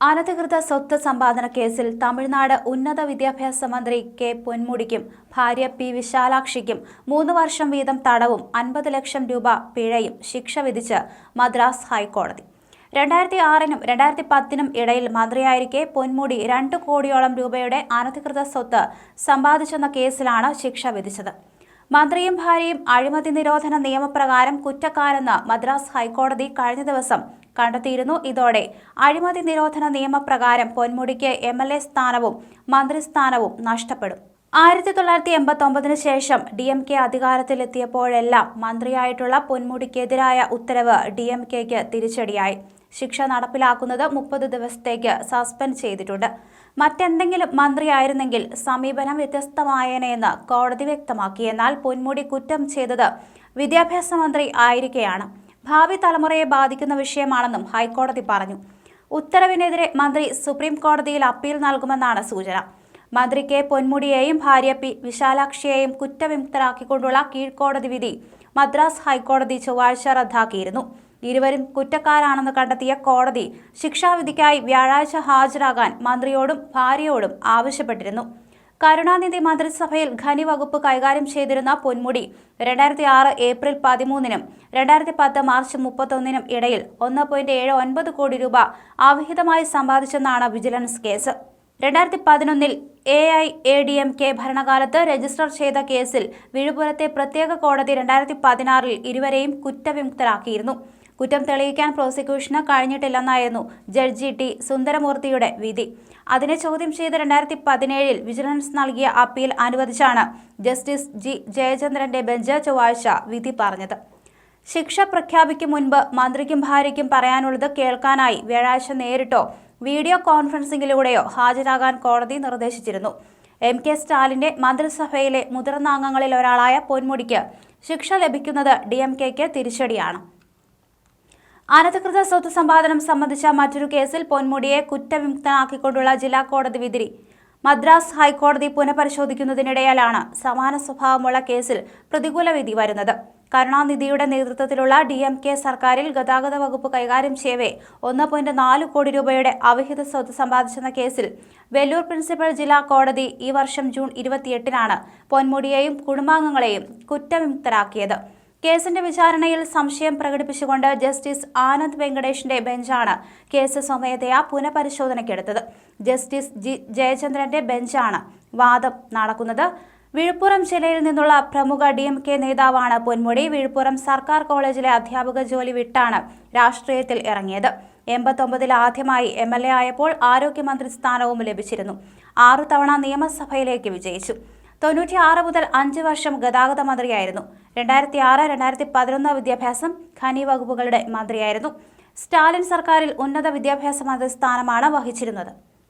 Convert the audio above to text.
അനധികൃത സ്വത്ത് സമ്പാദന കേസിൽ തമിഴ്നാട് ഉന്നത വിദ്യാഭ്യാസ മന്ത്രി കെ പൊന്മുടിക്കും ഭാര്യ പി വിശാലാക്ഷിക്കും മൂന്ന് വർഷം വീതം തടവും അൻപത് ലക്ഷം രൂപ പിഴയും ശിക്ഷ വിധിച്ച് മദ്രാസ് ഹൈക്കോടതി. രണ്ടായിരത്തി ആറിനും രണ്ടായിരത്തി പത്തിനും ഇടയിൽ മന്ത്രിയായിരിക്കെ പൊന്മുടി രണ്ട് കോടിയോളം രൂപയുടെ അനധികൃത സ്വത്ത് സമ്പാദിച്ചെന്ന കേസിലാണ് ശിക്ഷ വിധിച്ചത്. മന്ത്രിയും ഭാര്യയും അഴിമതി നിരോധന നിയമപ്രകാരം കുറ്റക്കാരെന്ന് മദ്രാസ് ഹൈക്കോടതി കഴിഞ്ഞ ദിവസം കണ്ടെത്തിയിരുന്നു. ഇതോടെ അഴിമതി നിരോധന നിയമപ്രകാരം പൊന്മുടിക്ക് എം എൽ എ സ്ഥാനവും മന്ത്രിസ്ഥാനവും നഷ്ടപ്പെടും. ആയിരത്തി തൊള്ളായിരത്തി എൺപത്തി ഒമ്പതിന് ശേഷം ഡി എം കെ അധികാരത്തിലെത്തിയപ്പോഴെല്ലാം മന്ത്രിയായിട്ടുള്ള പൊന്മുടിക്കെതിരായ ഉത്തരവ് ഡി എം കെക്ക് തിരിച്ചടിയായി. ശിക്ഷ നടപ്പിലാക്കുന്നത് മുപ്പത് ദിവസത്തേക്ക് സസ്പെൻഡ് ചെയ്തിട്ടുണ്ട്. മറ്റെന്തെങ്കിലും മന്ത്രിയായിരുന്നെങ്കിൽ സമീപനം വ്യത്യസ്തമായേനെയെന്ന് കോടതി വ്യക്തമാക്കി. എന്നാൽ പൊന്മുടി കുറ്റം ചെയ്തത് വിദ്യാഭ്യാസ മന്ത്രി ആയിരിക്കെയാണ്. ഭാവി തലമുറയെ ബാധിക്കുന്ന വിഷയമാണെന്നും ഹൈക്കോടതി പറഞ്ഞു. ഉത്തരവിനെതിരെ മന്ത്രി സുപ്രീം കോടതിയിൽ അപ്പീൽ നൽകുമെന്നാണ് സൂചന. മന്ത്രി കെ പൊന്മുടിയെയും ഭാര്യ പി വിശാലാക്ഷിയെയും കുറ്റവിമുക്തരാക്കിക്കൊണ്ടുള്ള കീഴ്ക്കോടതി വിധി മദ്രാസ് ഹൈക്കോടതി ചൊവ്വാഴ്ച റദ്ദാക്കിയിരുന്നു. ഇരുവരും കുറ്റക്കാരാണെന്ന് കണ്ടെത്തിയ കോടതി ശിക്ഷാവിധിക്കായി വ്യാഴാഴ്ച ഹാജരാകാൻ മന്ത്രിയോടും ഭാര്യയോടും ആവശ്യപ്പെട്ടിരുന്നു. കരുണാനിധി മന്ത്രിസഭയിൽ ഖനി വകുപ്പ് കൈകാര്യം ചെയ്തിരുന്ന പൊന്മുടി രണ്ടായിരത്തി ആറ് ഏപ്രിൽ പതിമൂന്നിനും രണ്ടായിരത്തി പത്ത് മാർച്ച് മുപ്പത്തൊന്നിനും ഇടയിൽ ഒന്ന് പോയിന്റ് ഏഴ് ഒൻപത് കോടി രൂപ അവിഹിതമായി സമ്പാദിച്ചെന്നാണ് വിജിലൻസ് കേസ്. രണ്ടായിരത്തി പതിനൊന്നിൽ A I A D M K ഭരണകാലത്ത് രജിസ്റ്റർ ചെയ്ത കേസിൽ വിഴുപുരത്തെ പ്രത്യേക കോടതി രണ്ടായിരത്തി പതിനാറിൽ ഇരുവരെയും കുറ്റവിമുക്തരാക്കിയിരുന്നു. കുറ്റം തെളിയിക്കാൻ പ്രോസിക്യൂഷന് കഴിഞ്ഞിട്ടില്ലെന്നായിരുന്നു ജഡ്ജി ടി സുന്ദരമൂർത്തിയുടെ വിധി. അതിനെ ചോദ്യം ചെയ്ത് രണ്ടായിരത്തി പതിനേഴിൽ വിജിലൻസ് നൽകിയ അപ്പീൽ അനുവദിച്ചാണ് ജസ്റ്റിസ് ജി ജയചന്ദ്രന്റെ ബെഞ്ച് ചൊവ്വാഴ്ച വിധി പറഞ്ഞത്. ശിക്ഷ പ്രഖ്യാപിക്കും മുൻപ് മന്ത്രിക്കും ഭാര്യയ്ക്കും പറയാനുള്ളത് കേൾക്കാനായി വ്യാഴാഴ്ച നേരിട്ടോ വീഡിയോ കോൺഫറൻസിംഗിലൂടെയോ ഹാജരാകാൻ കോടതി നിർദ്ദേശിച്ചിരുന്നു. എം കെ സ്റ്റാലിന്റെ മന്ത്രിസഭയിലെ മുതിർന്ന അംഗങ്ങളിൽ ഒരാളായ പൊന്മുടിക്ക് ശിക്ഷ ലഭിക്കുന്നത് ഡി എം കെക്ക് തിരിച്ചടിയാണ്. അനധികൃത സ്വത്ത് സമ്പാദനം സംബന്ധിച്ച മറ്റൊരു കേസിൽ പൊന്മുടിയെ കുറ്റവിമുക്തനാക്കിക്കൊണ്ടുള്ള ജില്ലാ കോടതി വിധി. മദ്രാസ് ഹൈക്കോടതി പുനഃപരിശോധിക്കുന്നതിനിടയിലാണ് സമാന സ്വഭാവമുള്ള കേസിൽ പ്രതികൂല വിധി വരുന്നത്. കരുണാനിധിയുടെ നേതൃത്വത്തിലുള്ള ഡി എം കെ സർക്കാരിൽ ഗതാഗത വകുപ്പ് കൈകാര്യം ചെയ്യവേ ഒന്ന് പോയിന്റ് നാല് കോടി രൂപയുടെ അവിഹിത സ്വത്ത് സമ്പാദിച്ചെന്ന കേസിൽ വെല്ലൂർ പ്രിൻസിപ്പൽ ജില്ലാ കോടതി ഈ വർഷം ജൂൺ ഇരുപത്തിയെട്ടിനാണ് പൊന്മുടിയെയും കുടുംബാംഗങ്ങളെയും കുറ്റവിമുക്തരാക്കിയത്. കേസിന്റെ വിചാരണയിൽ സംശയം പ്രകടിപ്പിച്ചുകൊണ്ട് ജസ്റ്റിസ് ആനന്ദ് വെങ്കടേഷിന്റെ ബെഞ്ചാണ് കേസ് സ്വമേധയാ പുനഃപരിശോധനയ്ക്കെടുത്തത്. ജസ്റ്റിസ് ജി ജയചന്ദ്രന്റെ ബെഞ്ചാണ് വാദം നടക്കുന്നത്. വിഴുപ്പുറം ജില്ലയിൽ നിന്നുള്ള പ്രമുഖ ഡി എം കെ നേതാവാണ് പൊന്മുടി. വിഴുപ്പുറം സർക്കാർ കോളേജിലെ അധ്യാപക ജോലി വിട്ടാണ് രാഷ്ട്രീയത്തിൽ ഇറങ്ങിയത്. എൺപത്തൊമ്പതിൽ ആദ്യമായി എം എൽ എ ആയപ്പോൾ ആരോഗ്യമന്ത്രി സ്ഥാനവും ലഭിച്ചിരുന്നു. ആറു തവണ നിയമസഭയിലേക്ക് വിജയിച്ചു. തൊണ്ണൂറ്റി ആറ് മുതൽ അഞ്ച് വർഷം ഗതാഗത മന്ത്രിയായിരുന്നു. രണ്ടായിരത്തി ആറ് രണ്ടായിരത്തി പതിനൊന്ന് വിദ്യാഭ്യാസം ഖനി വകുപ്പുകളുടെ മന്ത്രിയായിരുന്നു. സ്റ്റാലിൻ സർക്കാരിൽ ഉന്നത വിദ്യാഭ്യാസ മന്ത്രി സ്ഥാനമാണ് വഹിച്ചിരുന്നത്.